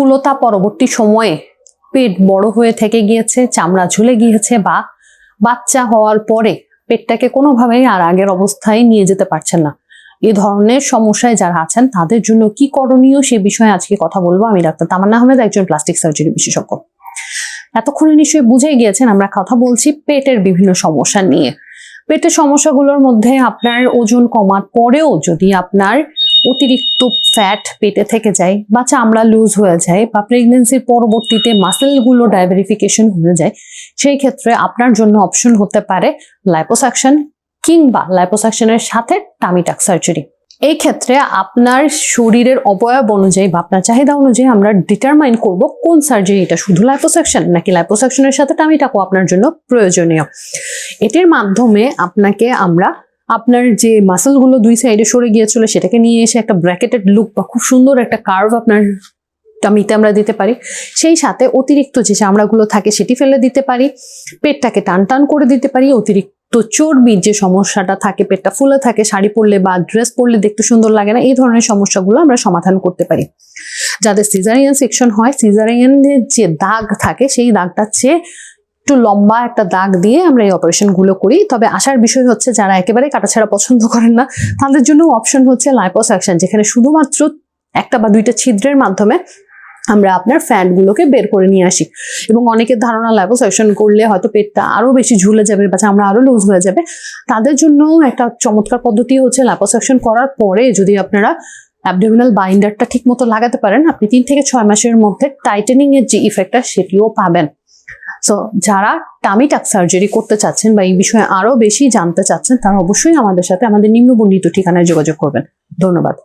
স্থূলতা পরবর্তী সময়ে পেট বড় হয়ে থেকে গিয়েছে, চামড়া ঝুলে গিয়েছে বা বাচ্চা হওয়ার পরে পেটটাকে কোনোভাবেই আর আগের অবস্থায় নিয়ে যেতে পারছেন না। এ ধরনের সমস্যায় যারা আছেন, তাদের জন্য কি করণীয় সে বিষয়ে আজকে কথা বলব আমি ডাক্তার তামান্না আহমেদ, একজন প্লাস্টিক সার্জারি বিশেষজ্ঞ। এতক্ষণে নিশ্চয়ই বুঝেই গিয়েছেন, আমরা কথা বলছি পেটের বিভিন্ন সমস্যা নিয়ে। পেটের সমস্যাগুলোর মধ্যে আপনার ওজন কমার পরেও যদি আপনার অতিরিক্ত ফ্যাট পেটে থেকে যায় বা চামড়া লুজ হয়ে যায় বা প্রেগনেন্সির পরবর্তীতে মাসেলগুলো ডাইভারিফিকেশন হয়ে যায়, সেই ক্ষেত্রে আপনার জন্য অপশন হতে পারে লাইপোসাকশন কিংবা লাইপোসাকশনের সাথে টামিটাক সার্জারি এই ক্ষেত্রে আপনার শরীরের অবয়ব অনুযায়ী বা আপনার চাহিদা অনুযায়ী আমরা ডিটারমাইন করব কোন সার্জারি এটা শুধু লাইপোসাকশন নাকি লাইপোসাকশনের সাথে টামিটাকও আপনার জন্য প্রয়োজনীয়। এটির মাধ্যমে আপনাকে আমরা আপনার যে মাসেলগুলো দুই সাইডে সরে গিয়েছিল সেটাকে নিয়ে এসে একটা ব্র্যাকেটেড লুক বা খুব সুন্দর একটা কার্ভ আপনার টামিতে আমরা দিতে পারি। সেই সাথে অতিরিক্ত যে চামড়াগুলো থাকে সেটি ফেলে দিতে পারি। পেটটাকে টান টান করে দিতে পারি। অতিরিক্ত তো চর্বির যে সমস্যাটা থাকে, পেটটা ফুলে থাকে, শাড়ি পরলে বা ড্রেস পরলে দেখতে সুন্দর লাগে না, এই ধরনের সমস্যাগুলো আমরা সমাধান করতে পারি। যাদের সিজারিয়ান সেকশন হয় সিজারিয়ানের যে দাগ থাকে, সেই দাগটা চেয়ে একটু লম্বা একটা দাগ দিয়ে আমরা এই অপারেশনগুলো করি। তবে আসার বিষয় হচ্ছে, যারা একেবারে কাটাছাড়া পছন্দ করেন না, তাদের জন্য অপশন হচ্ছে লাইপোসাকশন যেখানে শুধুমাত্র একটা বা দুইটা ছিদ্রের মাধ্যমে আমরা আপনার ফ্যাটগুলোকে বের করে নিয়ে আসি। এবং অনেকের ধারণা লাইপোসাকশন করলে হয়তো পেটটা আরও বেশি ঝুলে যাবে বা চামড়া আরও লুজ হয়ে যাবে। তাদের জন্য একটা চমৎকার পদ্ধতি হচ্ছে লাইপোসাকশন করার পরে যদি আপনারা অ্যাবডোমিনাল বাইন্ডারটা ঠিক মতো লাগাতে পারেন, আপনি তিন থেকে ছয় মাসের মধ্যে টাইটেনিং এর যে ইফেক্টটা সেটিও পাবেন। সো যারা টামি টাক সার্জারি করতে চাচ্ছেন বা এই বিষয়ে আরও বেশি জানতে চাচ্ছেন, তারা অবশ্যই আমাদের সাথে আমাদের নিম্নবর্ণিত ঠিকানায় যোগাযোগ করবেন। ধন্যবাদ।